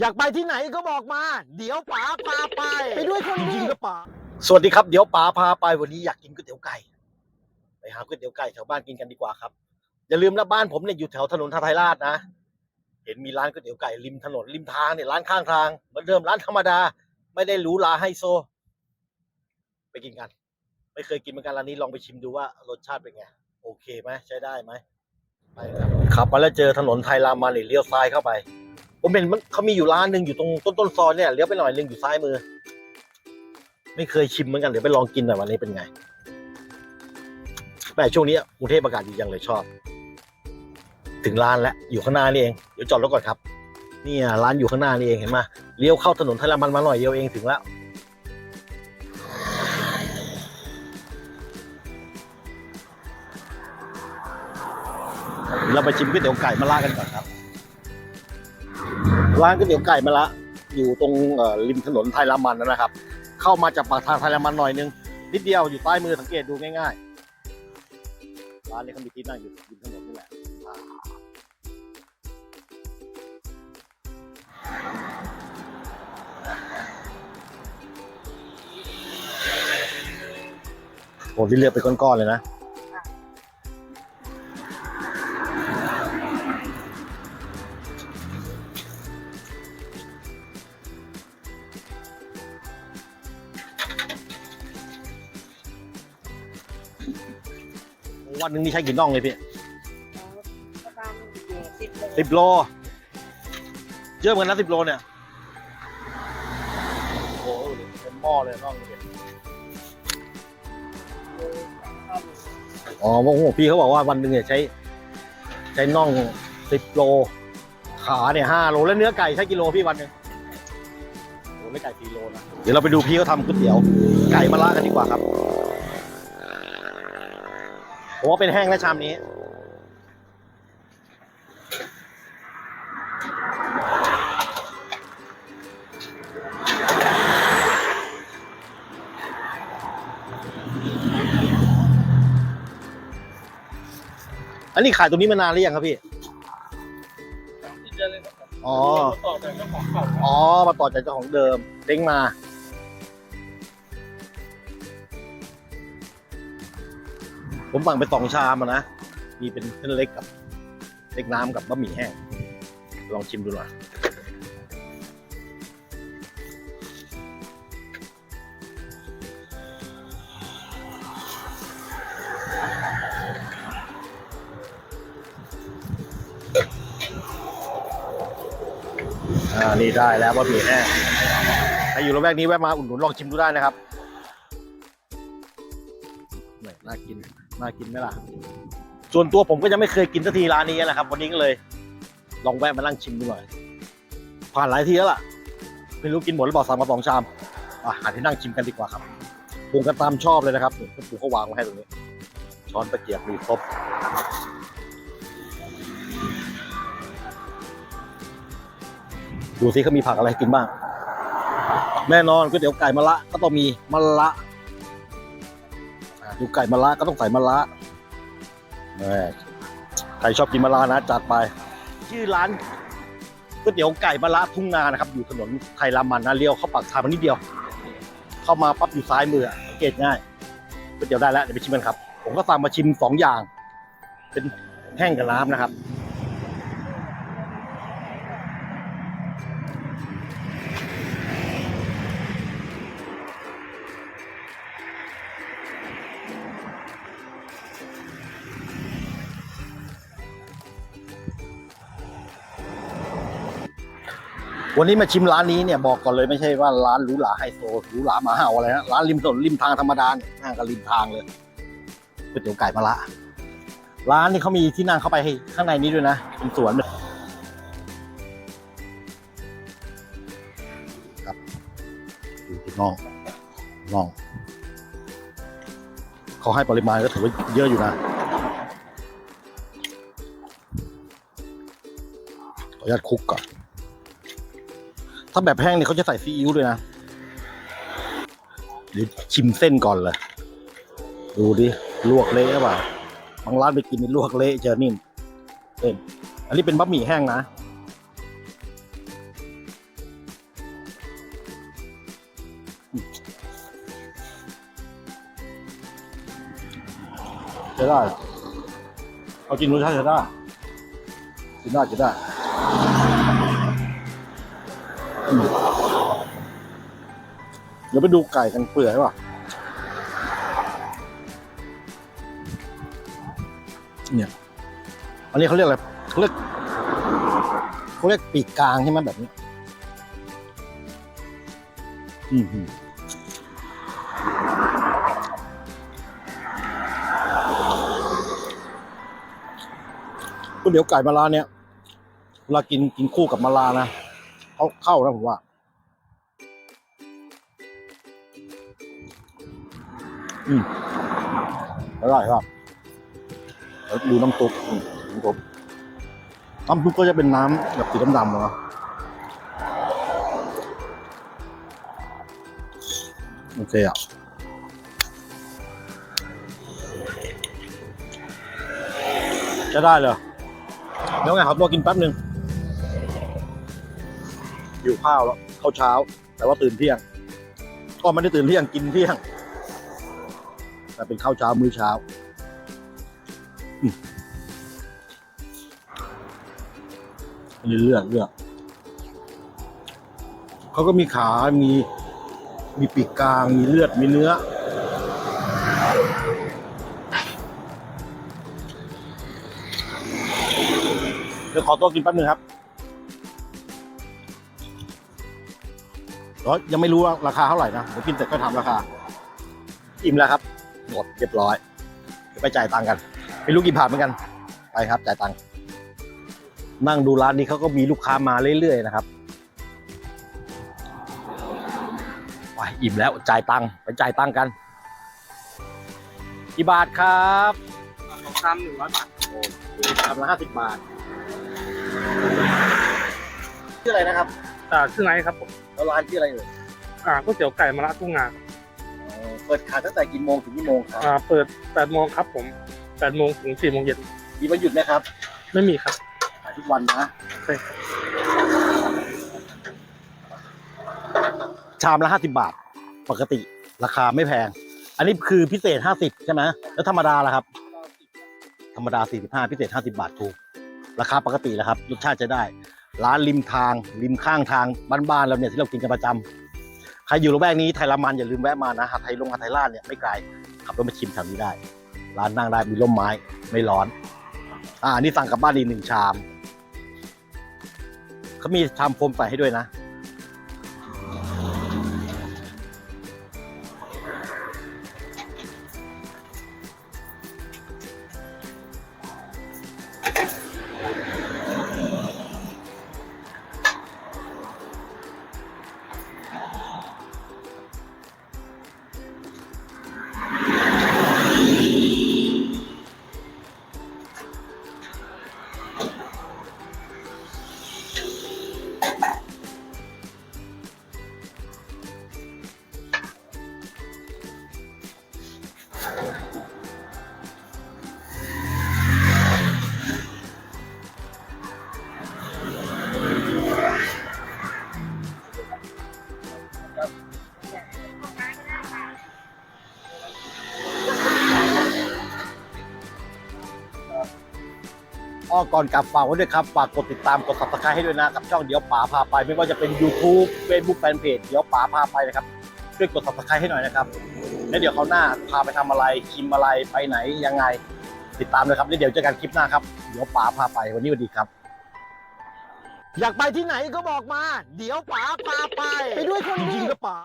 อยากไปที่ไหนก็บอกมา เดี๋ยวป๋าพาไป ไปด้วยคนจริงก็ป๋าสวัสดีครับเดี๋ยวป๋าพาไปวันนี้อยากกินก๋วยเตี๋ยวไก่ ไปหาก๋วยเตี๋ยวไก่แถวบ้านกินกันดีกว่าครับ อย่าลืมนะบ้านผมเนี่ยอยู่แถวถนนทาไทยราชนะ เห็นมีร้านก๋วยเตี๋ยวไก่ริมถนนริมทางเนี่ยร้านข้างทางเหมือนเดิมร้านธรรมดา ไม่ได้หรูหราไฮโซ ไปกินกัน ไม่เคยกินเหมือนกันร้านนี้ลองไปชิมดูว่ารสชาติเป็นไงโอเคไหมใช้ได้ไหมไปครับขับมาแล้วเจอถนนไทยรามันเนี่ยเลี้ยวซ้ายเข้าไป ผมเห็นมันเขามีอยู่ร้านหนึ่งอยู่ตรงต้นต้นซอยเนี่ยเลี้ยวไปหน่อยนึงอยู่ซ้ายมือ ไม่เคยชิมเหมือนกันเดี๋ยวไปลองกินหน่อยวันนี้เป็นไงแม่ช่วงนี้กรุงเทพอากาศดีจังเลยชอบ ถึงร้านแล้วอยู่ข้างหน้านี่เองเดี๋ยวจอดรถก่อนครับเนี่ยร้านอยู่ข้างหน้านี่เองเห็นไหมเลี้ยวเข้าถนนไทยรามันมาหน่อยเดียวเองถึงแล้วเราไปชิมก๋วยเตี๋ยวไก่มาล่ากันก่อนครับ ร้านก๋วยเตี๋ยวไก่มาละ อยู่ตรงริมถนนไทยรามันนะครับ เข้ามาจากปากทางไทยรามันหน่อยนึง นิดเดียวอยู่ใต้มือสังเกตดูง่ายๆ ร้านนี้เขามีที่นั่งอยู่ริมถนนนี่แหละโอ้ที่เลือกเป็นก้อนๆเลยนะ วันหนึ่งนี่ใช้กี่น่องเลยพี่ประมาณสิบโลสิบโล เยอะเหมือนกันนะสิบโลเนี่ย โอ้โหเป็นหม้อเลยน่องเนี่ยอ๋อโอ้โหพี่เขาบอกว่าวันหนึ่งเนี่ยใช้ ใช้น่องสิบโล ขาเนี่ยห้าโลแล้วเนื้อไก่ใช้กิโลพี่วันหนึ่งโอ้ไม่ไก่สี่โลนะ เดี๋ยวเราไปดูพี่เขาทำก๋วยเตี๋ยว ไก่มาล่ากันดีกว่าครับ ผมว่าเป็นแห้งนะชามนี้ อันนี้ขายตรงนี้มานานหรือยังครับพี่ อ๋อ ต่อจากเจ้าของเก่าอ๋อ มาต่อจากเจ้าของเดิมเด้งมา ผมสั่งไปสองชามนะ มีเป็นเส้นเล็กกับเล็กน้ำกับบะหมี่แห้ง ลองชิมดูหน่อยอ่านี่ได้แล้วบะหมี่แห้งใครอยู่ระแวกนี้แวะมาอุดหนุนลองชิมดูได้นะครับ น่ากินไหมล่ะ ส่วนตัวผมก็ยังไม่เคยกินสักทีร้านนี้นะครับ วันนี้ก็เลย ลองแวะมานั่งชิมดูหน่อย ผ่านหลายทีแล้วล่ะ ไม่รู้กินหมดหรือเปล่าสั่งมาสองชามอะหาที่นั่งชิมกันดีกว่าครับปรุงกันตามชอบเลยนะครับนี่ปูเขาวางไว้ให้ตรงนี้ ช้อนตะเกียบมีครบดูสิเขามีผักอะไรกินบ้าง แน่นอนก๋วยเตี๋ยวไก่มะละก็ต้องมีมะละ ดูไก่มะระก็ต้องใส่มะระใครชอบกินมะระนะจัดไป ชื่อร้านก๋วยเตี๋ยวไก่มะระทุ่งนานะครับ อยู่ถนนไทยรามันนะเลี้ยวเข้าปากทางมานิดเดียว เข้ามาปั๊บอยู่ซ้ายมือสังเกตง่ายก๋วยเตี๋ยวได้แล้วเดี๋ยวไปชิมกันครับ ผมก็สั่งมาชิมสองอย่าง เป็นแห้งกับน้ำนะครับ วันนี้มาชิมร้านนี้เนี่ยบอกก่อนเลยไม่ใช่ว่าร้านหรูหราไฮโซหรูหรามาเห่าอะไรนะร้านริมถนนริมทางธรรมดาเนี่ยนั่งกับริมทางเลยก๋วยเตี๋ยวไก่มะละร้านนี้เขามีที่นั่งเข้าไปข้างในนี้ด้วยนะเป็นสวนครับดูที่น่องน่องเขาให้ปริมาณก็ถือว่าเยอะอยู่นะขออนุญาตคุกก่อน ถ้าแบบแห้งเนี่ยเขาจะใส่ซีอิ๊วด้วยนะ เดี๋ยวชิมเส้นก่อนเลย ดูดิ ลวกเละเปล่าบางร้านไปกินนี่ลวกเละเจอนิ่มเอ็นอันนี้เป็นบะหมี่แห้งนะจะได้เอากินรสชาติจะได้กินได้จะได้ เดี๋ยวไปดูไก่กันเปื่อยป่ะเนี่ย อันนี้เขาเรียกอะไรเขาเรียกเขาเรียกปีกกลางใช่ไหมแบบนี้ อืมอืมก๋วยเตี๋ยวไก่มะระเนี่ยเวลากินกินคู่กับมะระนะ เขาเข้านะผมว่าอืมอร่อยครับดูน้ำซุปน้ำซุปน้ำซุปก็จะเป็นน้ำแบบสีดำๆเนาะโอเคอะจะได้เลยเดี๋ยวไงครับตัวกินแป๊บหนึ่ง หิวข้าวแล้วข้าวเช้า แต่ว่าตื่นเที่ยงก็ไม่ได้ตื่นเที่ยงกินเที่ยง แต่เป็นข้าวเช้ามื้อเช้าอันนี้เลือดเลือดเขาก็มีขา มี มีปีกกลาง มีเลือด มีเนื้อ เดี๋ยวขอตัวกินแป๊บนึงครับ แล้วยังไม่รู้ว่าราคาเท่าไหร่นะเดี๋ยวกินเสร็จก็ทำราคา อิ่มแล้วครับหมดเรียบร้อยเดี๋ยวไปจ่ายตังค์กันไม่รู้กี่บาทเหมือนกัน ไปครับจ่ายตังค์นั่งดูร้านนี้เขาก็มีลูกค้ามาเรื่อยๆนะครับไปอิ่มแล้วจ่ายตังค์ไปจ่ายตังค์กันกี่บาทครับทำหนึ่งร้อยบาททำละห้าสิบบาทชื่ออะไรนะครับอ่าชื่อไงครับผม แล้วร้านชื่ออะไรเอ่ยอ่าก๋วยเตี๋ยวไก่มะระทุ่งนาครับอ๋อเปิดขายตั้งแต่กี่โมงถึงกี่โมงครับอ่าเปิด8โมงครับผม8โมงถึง4โมงเย็นมีวันหยุดไหมครับไม่มีครับ ขายทุกวันนะใช่ครับชามละห้าสิบาท ปกติราคาไม่แพง อันนี้คือพิเศษห้าสิบใช่ไหมแล้วธรรมดาล่ะครับ ธรรมดาสี่สิบห้าพิเศษห้าสิบาทถูก ราคาปกติแหละครับรสชาติจะได้ ร้านริมทาง ริมข้างทางบ้านๆเราเนี่ยที่เรากินกันประจำใครอยู่ระแวกนี้ไทยรามันอย่าลืมแวะมานะหาไทยลงหาไทยลาดเนี่ยไม่ไกลขับรถมาชิมแถวนี้ได้ ร้านนั่งได้มีร่มไม้ไม่ร้อน อ่านนี่สั่งกลับบ้านอีกหนึ่งชามเขามีชามโฟมใส่ให้ด้วยนะ อ้อก่อนกลับฝากไว้ด้วยครับ ฝากกดติดตามกด subscribe ให้ด้วยนะกับ ช่องเดี๋ยวป๋าพาไป ไม่ว่าจะเป็น YouTube Facebook Fanpage เดี๋ยวป๋าพาไปนะครับ ช่วยกด subscribe ให้หน่อยนะครับ แล้วเดี๋ยวเขาวหน้าพาไปทำอะไรชิมอะไรไปไหนยังไง ติดตามเลยครับแล้วเดี๋ยวเจอกันคลิปหน้าครับ เดี๋ยวป๋าพาไปวันนี้สวัสดีครับ อยากไปที่ไหนก็บอกมา เดี๋ยวป๋าพาไป ไปด้วยคนจริงๆก็ป๋า